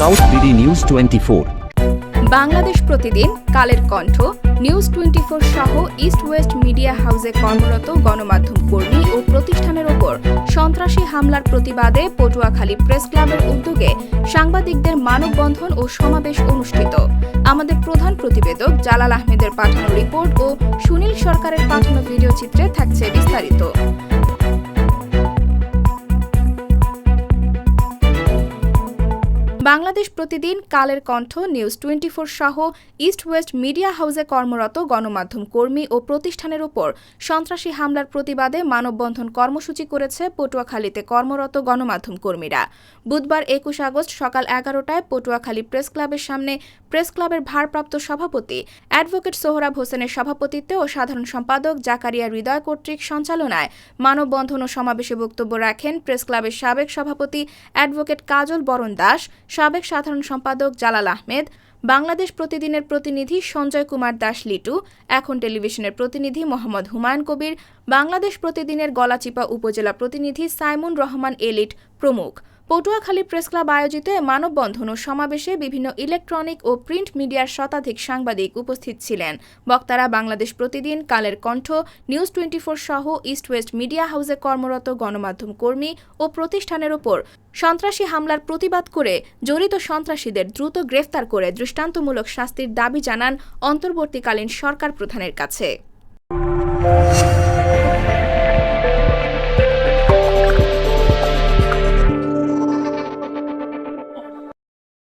South BD news twenty Bangladesh Pratidin Kaler Kantho news twenty four সহ east west media হাউসে কর্মরত গণমাধ্যম কর্মী ও প্রতিষ্ঠানের ওপর সন্ত্রাসী হামলার প্রতিবাদে পটুয়াখালী প্রেস ক্লাবের উদ্যোগে সাংবাদিকদের মানববন্ধন ও সমাবেশ অনুষ্ঠিত। আমাদের প্রধান প্রতিবেদক জালাল আহমেদের পাঠানো রিপোর্ট ও সুনীল সরকারের পাঠানো ভিডিও চিত্রে থাকছে বিস্তারিত। Bangladesh Pratidin Kaler Kantho, news twenty four সহ ইস্ট ওয়েস্ট মিডিয়া হাউসে কর্মরত গণমাধ্যম কর্মী ও প্রতিষ্ঠানের উপর সন্ত্রাসী হামলার প্রতিবাদে মানববন্ধন কর্মসূচি করেছে পটুয়াখালীতে কর্মরত গণমাধ্যম কর্মীরা। বুধবার একুশ আগস্ট সকাল এগারোটায় পটুয়াখালী প্রেস ক্লাবের সামনে প্রেস ক্লাবের ভারপ্রাপ্ত সভাপতি অ্যাডভোকেট সোহরাব হোসেনের সভাপতিত্বে ও সাধারণ সম্পাদক জাকারিয়া হৃদয় কর্তৃক সঞ্চালনায় মানববন্ধন ও সমাবেশে বক্তব্য রাখেন প্রেস ক্লাবের সাবেক সভাপতি অ্যাডভোকেট কাজল বরণ দাস সাবেক সাধারণ সম্পাদক জালাল আহমেদ, বাংলাদেশ প্রতিদিনের প্রতিনিধি সঞ্জয় কুমার দাস লিটু, এখন টেলিভিশনের প্রতিনিধি মোহাম্মদ হুমায়ুন কবির, বাংলাদেশ প্রতিদিনের গলাচিপা উপজেলা প্রতিনিধি সাইমুন রহমান এলিট প্রমুখ। পটুয়াখালী প্রেস ক্লাব আয়োজিত মানববন্ধন ও সমাবেশে বিভিন্ন ইলেকট্রনিক ও প্রিন্ট মিডিয়ার শতাধিক সাংবাদিক উপস্থিত ছিলেন। বক্তারা Bangladesh Pratidin Kaler Kantho, news twenty four সহ ইস্ট ওয়েস্ট মিডিয়া হাউসে কর্মরত গণমাধ্যম কর্মী ও প্রতিষ্ঠানের ওপর সন্ত্রাসী হামলার প্রতিবাদ করে জড়িত সন্ত্রাসীদের দ্রুত গ্রেফতার করে দৃষ্টান্তমূলক শাস্তির দাবি জানান অন্তর্বর্তীকালীন সরকার প্রধানের কাছে।